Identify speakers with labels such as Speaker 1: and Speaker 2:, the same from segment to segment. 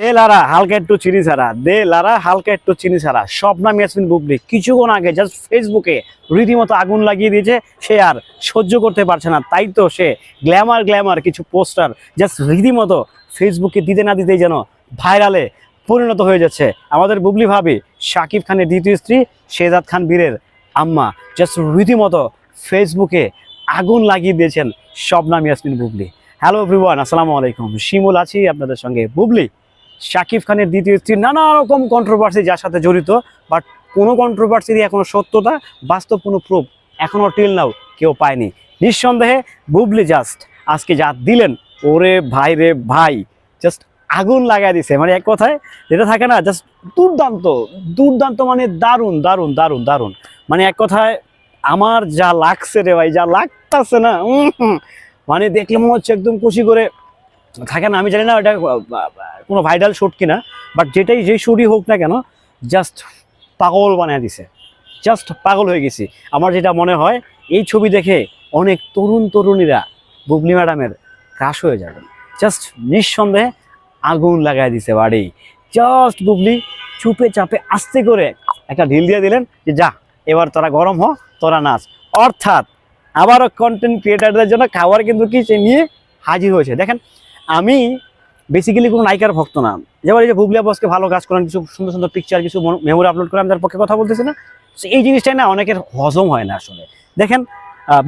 Speaker 1: দে লারা, হালকা একটু চিনি ছাড়া। দে লারা, হালকা একটু চিনি ছাড়া। স্বপ্না ইয়াসমিন বুবলি। কিছুক্ষণ আগে জাস্ট ফেসবুকে রীতিমতো আগুন লাগিয়ে দিয়েছে, সে আর সহ্য করতে পারছে না। তাই তো সে গ্ল্যামার গ্ল্যামার কিছু পোস্টার জাস্ট রীতিমতো ফেসবুকে দিতে না দিতেই যেন ভাইরালে পরিণত হয়ে যাচ্ছে। আমাদের বুবলি ভাবি, শাকিব খানের দ্বিতীয় স্ত্রী শেজাদ খান বীরের আম্মা জাস্ট রীতিমতো ফেসবুকে আগুন লাগিয়ে দিয়েছেন শবনাম ইয়াসমিন বুবলি। হ্যালো এভরিওয়ান আসসালামু আলাইকুম। শিমুল আছি আপনাদের সঙ্গে। বুবলি শাকিব খানের দ্বিতীয় স্ত্রী, নানা রকম কন্ট্রোভার্সি যার সাথে জড়িত বাট কোনো কন্ট্রোভার্সিরই এখনও সত্যতা, বাস্তব কোনো প্রুফ এখনও টিল নাও কেউ পায়নি নিঃসন্দেহে বুবলি জাস্ট আজকে যা দিলেন, ওরে ভাই রে ভাই জাস্ট আগুন লাগাই দিছে মানে এক কথায়, যেটা থাকে না জাস্ট দুর্দান্ত দুর্দান্ত মানে দারুণ দারুণ দারুণ দারুণ মানে এক কথায়, আমার যা লাগছে রে ভাই, যা লাগতাছে না। মানে দেখলে মনে হচ্ছে একদম খুশি করে থাকে না আমি জানি না আহ, কোনো ভাইরাল শ্যুট কিনা বাট যেটাই যেই শ্যুটই হোক না কেন জাস্ট পাগল বানিয়ে দিছে। জাস্ট পাগল হয়ে গেছি। আমার যেটা মনে হয় এই ছবি দেখে অনেক তরুণ তরুণীরা বুবলি ম্যাডামের ক্রাশ হয়ে যাবে। জাস্ট নিঃসন্দেহে আগুন লাগাই দিছে বাড়ি। জাস্ট বুবলি চুপে চাপে আস্তে করে একটা ঢিল দিয়ে দিলেন যে যা এবার তোরা গরম হ তোরা নাচ। অর্থাৎ আবারও কন্টেন্ট ক্রিয়েটারদের জন্য খাবার কিন্তু কি সে নিয়ে হাজির হয়েছে। দেখেন আমি বেসিক্যালি কোনো নায়িকার ভক্ত না। যেমন এই যে বুবলিয়া বসকে ভালো কাজ করেন, কিছু সুন্দর সুন্দর পিকচার কিছু মেমোরি আপলোড করেন তার পক্ষে কথা বলতেছে না। এই জিনিসটাই না অনেকের হজম হয় না আসলে। দেখেন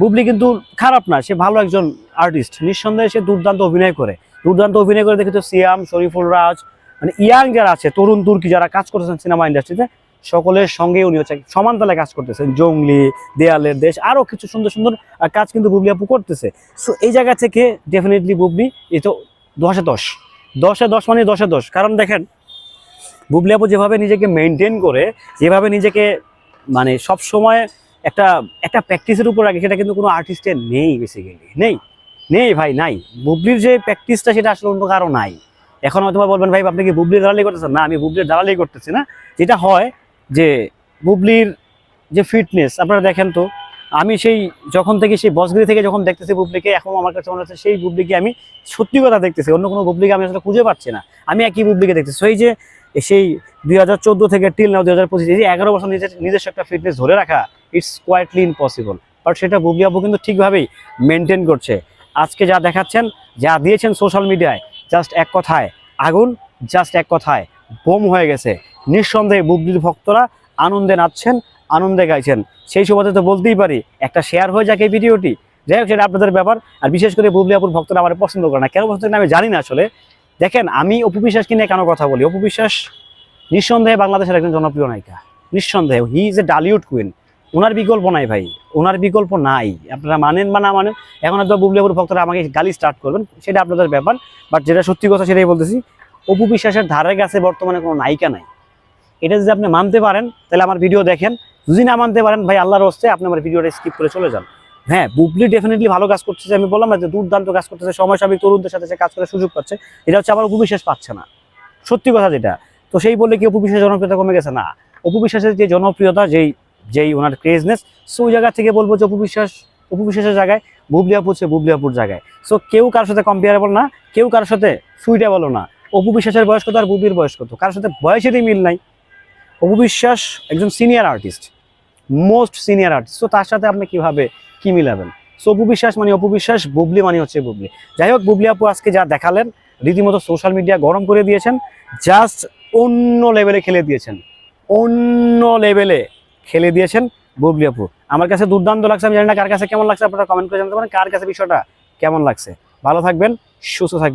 Speaker 1: বুবলি কিন্তু খারাপ না, সে ভালো একজন আর্টিস্ট নিঃসন্দেহে সে দুর্দান্ত অভিনয় করে। দুর্দান্ত অভিনয় করে দেখি তো সিয়াম, শরীফুল রাজ মানে ইয়াং যারা আছে, তরুণ তুর্কি যারা কাজ করতেছেন সিনেমা ইন্ডাস্ট্রিতে সকলের সঙ্গে উনি হচ্ছে সমান তালে কাজ করতেছেন। জঙ্গলি, দেয়ালের দেশ আরও কিছু সুন্দর সুন্দর কাজ কিন্তু বুবলি আপু করতেছে। সো এই জায়গা থেকে ডেফিনেটলি বুবলি এই তো দশে দশ। দশে দশ মানে দশে দশ। কারণ দেখেন বুবলি আপু যেভাবে নিজেকে মেনটেন করে, যেভাবে নিজেকে মানে সব সময় একটা একটা প্র্যাকটিসের উপর রাখে, সেটা কিন্তু কোনো আর্টিস্টের নেই বেসিক্যালি নেই। নেই ভাই, নাই। বুবলির যে প্র্যাকটিসটা সেটা আসলে অন্য কারও নাই। এখন হয়তো বলবেন, ভাই, আপনি কি বুবলির দালালি করতেছেন? না, আমি বুবলির দালালি করতেছি না। যেটা হয় যে, বুবলির যে ফিটনেস আপনারা দেখেন তো আমি সেই যখন থেকে সেই বসগিরি থেকে যখন দেখতেছি বুবলিকে, এখন আমার কাছে মনে হচ্ছে সেই বুবলিকে আমি সত্যি কথা দেখতেছি। অন্য কোনো বুবলিকে আমি আসলে খুঁজে পাচ্ছি না। আমি একই বুবলিকে দেখতেছি। সেই যে, সেই দুই হাজার চোদ্দ থেকে টিল নাও দুই হাজার পঁচিশ, এই যে এগারো বছর নিজের, নিজস্ব একটা ফিটনেস ধরে রাখা ইটস কোয়াইটলি ইম্পসিবল বাট সেটা বুবলি আপু কিন্তু ঠিকভাবেই মেনটেন করছে। আজকে যা দেখাচ্ছেন, যা দিয়েছেন সোশ্যাল মিডিয়ায় জাস্ট এক কথায়, আগুন জাস্ট এক কথায়, বোম হয়ে গেছে। নিঃসন্দেহে বুবলির ভক্তরা আনন্দে নাচছেন আনন্দে গাইছেন। সেই সুবাদে তো বলতেই পারি, একটা শেয়ার হয়ে যাক এই ভিডিওটি। যাই হোক, সেটা আপনাদের ব্যাপার। আর বিশেষ করে বুবলি আপুর ভক্তরা আমার পছন্দ করে না। কেন পছন্দ আমি জানি না আসলে। দেখেন, আমি অপু বিশ্বাসকে নিয়ে কেন কথা বলি? অপু বিশ্বাস নিঃসন্দেহে বাংলাদেশের একজন জনপ্রিয় নায়িকা। নিঃসন্দেহে he is a Dhallywood queen ওনার বিকল্প নাই ভাই। ওনার বিকল্প নাই। আপনারা মানেন বা না মানেন, এখন হয়তো বুবলি আপুর ভক্তরা আমাকে গালি স্টার্ট করবেন, সেটা আপনাদের ব্যাপার। বাট যেটা সত্যি কথা সেটাই বলতেছি, অপু বিশ্বাসের ধারে কাছে বর্তমানে কোনো নায়িকা নাই। এটা যদি আপনি মানতে পারেন, তাহলে আমার ভিডিও দেখেন। যদি না মানতে পারেন, ভাই আল্লাহর হস্তে আপনি আমার ভিডিওটা স্কিপ করে চলে যান। হ্যাঁ বুবলি ডেফিনেটলি ভালো কাজ করতেছে, আমি বললাম না যে দুর্দান্ত কাজ করতেছে, সময় সাময়িক তরুণদের সাথে সে কাজ করার সুযোগ পাচ্ছে। এটা হচ্ছে আবার উপবিশ্বাস পাচ্ছে না। সত্যি কথা যেটা। তো সেই বলে কি উপবিশ্বাস জনপ্রিয়তা কমে গেছে? না। উপবিশ্বাসের যে জনপ্রিয়তা, যেই যেই ওনার ক্রেজনেস সো ওই জায়গা থেকে বলব যে উপবিশ্বাস উপবিশ্বাসের জায়গায়, বুবলি আপু হচ্ছে বুবলি আপুর জায়গায়। সো কেউ কারোর সাথে কম্পেয়ারেবল না, কেউ কারোর সাথে সুইটেবলও না। অপু বিশ্বাসের বয়স কত আর বুবলির বয়স কত? কারোর সাথে বয়সেরই মিল নাই। অপু বিশ্বাস একজন senior artist most senior artist তো তার সাথে আপনি কীভাবে কি মিলাবেন? সো অপু বিশ্বাস মানে অপু বিশ্বাস, বুবলি মানে হচ্ছে বুবলি। যাই হোক, বুবলি আপু আজকে যা দেখালেন, রীতিমতো সোশ্যাল মিডিয়া গরম করে দিয়েছেন জাস্ট অন্য লেভেলে খেলে দিয়েছেন। অন্য লেভেলে খেলে দিয়েছেন বুবলি আপু। আমার কাছে দুর্দান্ত লাগছে, আমি জানি না কার কাছে কেমন লাগছে, আপনারা কমেন্ট করে জানাতে পারেন, কার কাছে বিষয়টা কেমন লাগছে। ভালো থাকবেন, সুস্থ থাকবেন।